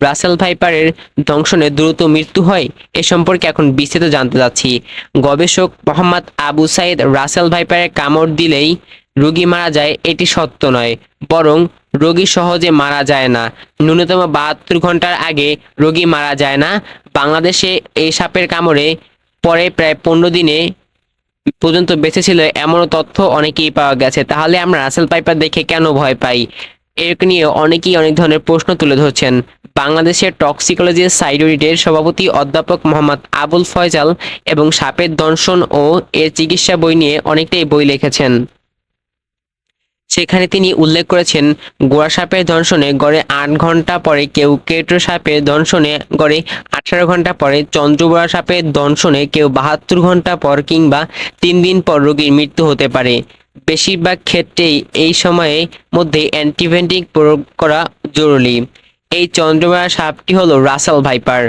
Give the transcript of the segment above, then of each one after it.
Brussels ভাইপারের দংশনে দ্রুত মৃত্যু হয়, এ সম্পর্কে এখন বিস্তারিত জানতে যাচ্ছি। গবেষক মোহাম্মদ আবু সাইদ রাসেল ভাইপারের কামড় দিলেই রোগী মারা যায় এটি সত্য নয়, বরং রোগী সহজে মারা যায় না। ন্যূনতম বাহাত্তর ঘণ্টার আগে রোগী মারা যায় না। বাংলাদেশে এই সাপের কামড়ে পরে প্রায় পনেরো দিনে পর্যন্ত বেঁচে ছিল এমনও তথ্য অনেকেই পাওয়া গেছে। তাহলে আমরা রাসেল পাইপার দেখে কেন ভয় পাই? এর নিয়ে অনেকেই অনেক ধরনের প্রশ্ন তুলে ধরছেন। বাংলাদেশের টক্সিকোলজি সাইড ইউনিটের সভাপতি অধ্যাপক মোহাম্মদ আবুল ফয়জাল এবং সাপের দর্শন ও এর চিকিৎসা বই নিয়ে অনেকটাই বই লিখেছেন। সেখানে তিনি উল্লেখ করেছেন, গোড়া সাপের দংশনে গড়ে আট ঘণ্টা পরে কেউ কেটো সাপের দংশনে গড়ে আঠারো ঘণ্টা পরে চন্দ্রবোড়া সাপের দংশনে কেউ বাহাত্তর ঘণ্টা পর কিংবা তিন দিন পর রোগীর মৃত্যু হতে পারে। বেশিরভাগ ক্ষেত্রেই এই সময়ে মধ্যে অ্যান্টিবায়োটিক প্রয়োগ করা জরুরি। এই চন্দ্রবোড়া সাপটি হলো রাসাল ভাইপার।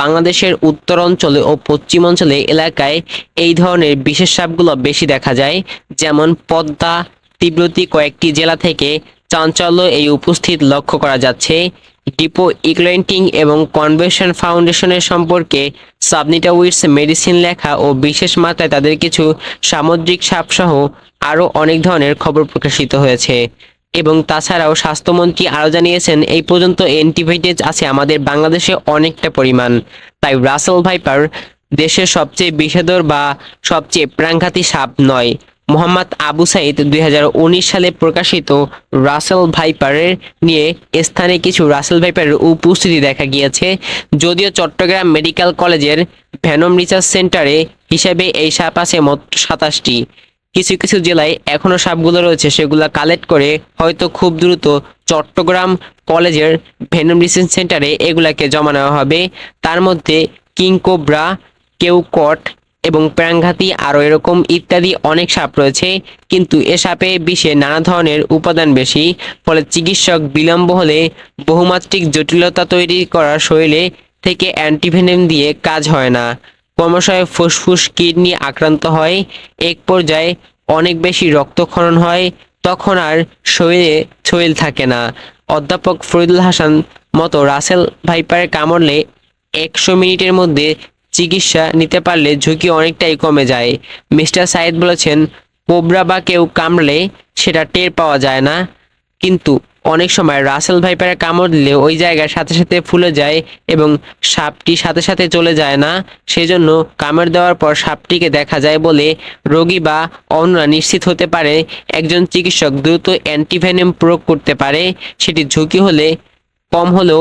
বাংলাদেশের উত্তর অঞ্চলে ও পশ্চিম অঞ্চলে এলাকায় এই ধরনের বিশেষ সাপগুলো বেশি দেখা যায়, যেমন পদ্মা তীব্রতি কয়েকটি জেলা থেকে চাঞ্চল্য এই উপস্থিত লক্ষ্য করা যাচ্ছে। ডিপো ইকলেন্টিং এবং কনভেনশন ফাউন্ডেশনের সম্পর্কে সাবনিটাউইটস মেডিসিন লেখা ও বিশেষ মাত্রায় তাদের কিছু সামুদ্রিক সাপসহ আরও অনেক ধরনের খবর প্রকাশিত হয়েছে। এবং তাছাড়াও স্বাস্থ্যমন্ত্রী আরও জানিয়েছেন, এই পর্যন্ত অ্যান্টিবায়োটিক আছে আমাদের বাংলাদেশে অনেকটা পরিমাণ। তাই রাসেল ভাইপার দেশের সবচেয়ে বিষাদর বা সবচেয়ে প্রাণঘাতী সাপ নয়। মোহাম্মদ আবু সাইদ দুই হাজার উনিশ সালে প্রকাশিত রাসেল ভাইপারের নিয়ে স্থানে কিছু রাসেল ভাইপারের উপস্থিতি দেখা গিয়েছে। যদিও চট্টগ্রাম মেডিকেল কলেজের ভ্যানম রিসার্চ সেন্টারে হিসেবে এই সাপ আছে মোট সাতাশটি। কিছু কিছু জেলায় এখনও সাপগুলো রয়েছে, সেগুলো কালেক্ট করে হয়তো খুব দ্রুত চট্টগ্রাম কলেজের ভেনম রিসার্চ সেন্টারে এগুলাকে জমা নেওয়া হবে। তার মধ্যে কিংকোব্রা, কেউকট এবং প্রাণঘাতী আরও এরকম ইত্যাদি অনেক সাপ রয়েছে, কিন্তু এ সাপে বিষে নানা ধরনের উপাদান বেশি, ফলে চিকিৎসক বিলম্ব হলে বহুমাত্রিক জটিলতা তৈরি করার শরীরে থেকে অ্যান্টিভেনম দিয়ে কাজ হয় না। ক্রমশই ফুসফুস কিডনি আক্রান্ত হয়, এক পর্যায়ে অনেক বেশি রক্তক্ষরণ হয়, তখন আর শরীরে শরীর থাকে না। অধ্যাপক ফরিদুল হাসান মতো রাসেল ভাইপারে কামড়লে একশো মিনিটের মধ্যে চিকিৎসা নিতে পারলে ঝুঁকি অনেকটাই কমে যায়। মিস্টার সাইদ বলেছেন, কোবরা বা কেউ কামড়লে সেটা টের পাওয়া যায় না। কিন্তু অনেক সময় রাসেল ভাইপারে কামড় দিলে ওই জায়গার সাথে সাথে ফুলে যায় এবং সাপটি সাথে সাথে চলে যায় না। সেজন্য কামড় দেওয়ার পর সাপটিকে দেখা যায় বলে রোগী বা অন্যরা নিশ্চিত হতে পারে। একজন চিকিৎসক দ্রুত অ্যান্টিভেনম প্রয়োগ করতে পারে। সেটি ঝুঁকি হলে কম হলেও